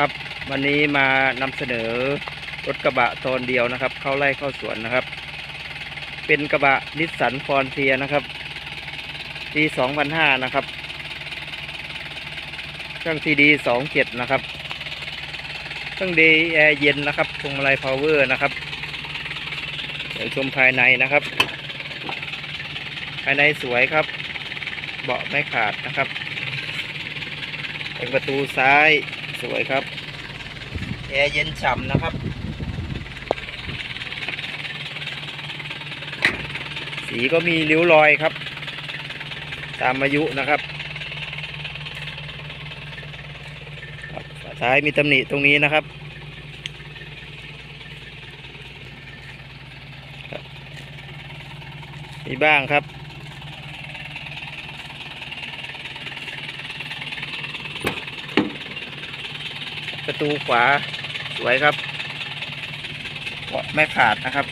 ครับ วันนี้มานำเสนอรถกระบะตอนเดียวนะครับ เข้าไล่เข้าสวนนะครับ เป็นกระบะนิสสันฟอนเทียนะครับปี2005นะครับเครื่องซีดี27นะครับเครื่องดีแอร์เย็นนะครับพวงมาลัยพาวเวอร์นะครับเดี๋ยวชมภายในนะครับ ภายในสวยครับ เบาะไม่ขาดนะครับเป็นประตูซ้าย สวยครับ แอร์เย็นฉ่ำนะครับ สีก็มีริ้วรอยครับ ตามอายุนะครับครับฝาท้ายมีตำหนิตรงนี้นะครับครับมีบ้างครับ ประตูขวาสวยครับไม่ขาดนะครับ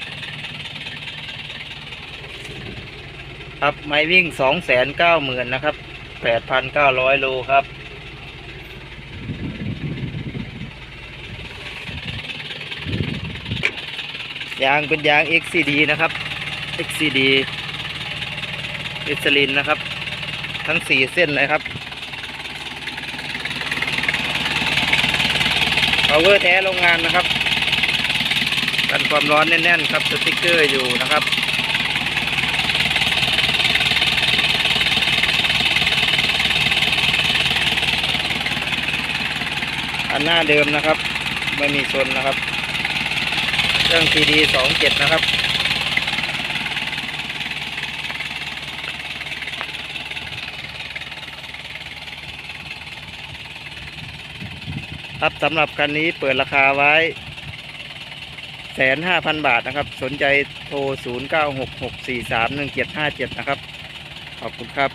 ครับไม้วิ่งสองแสนเก้าหมื่นนะครับแปดพันเก้าร้อยโลครับ ยางเป็นยาง XCD นะครับ XCD อิสลินนะครับ ทั้งสี่เส้นเลยครับ เอาเวอร์แท้โรงงานนะครับ กันความร้อนแน่นๆครับสติ๊กเกอร์อยู่นะครับอันหน้าเดิมนะครับ ไม่มีชนนะครับ เครื่อง CD สองเจ็ดนะครับ ครับสำหรับคันนี้เปิดราคาไว้แสนห้าพันบาทนะครับ สนใจโทร 0 9 6 6 4 3 1 7 5 7 นะครับ ขอบคุณครับ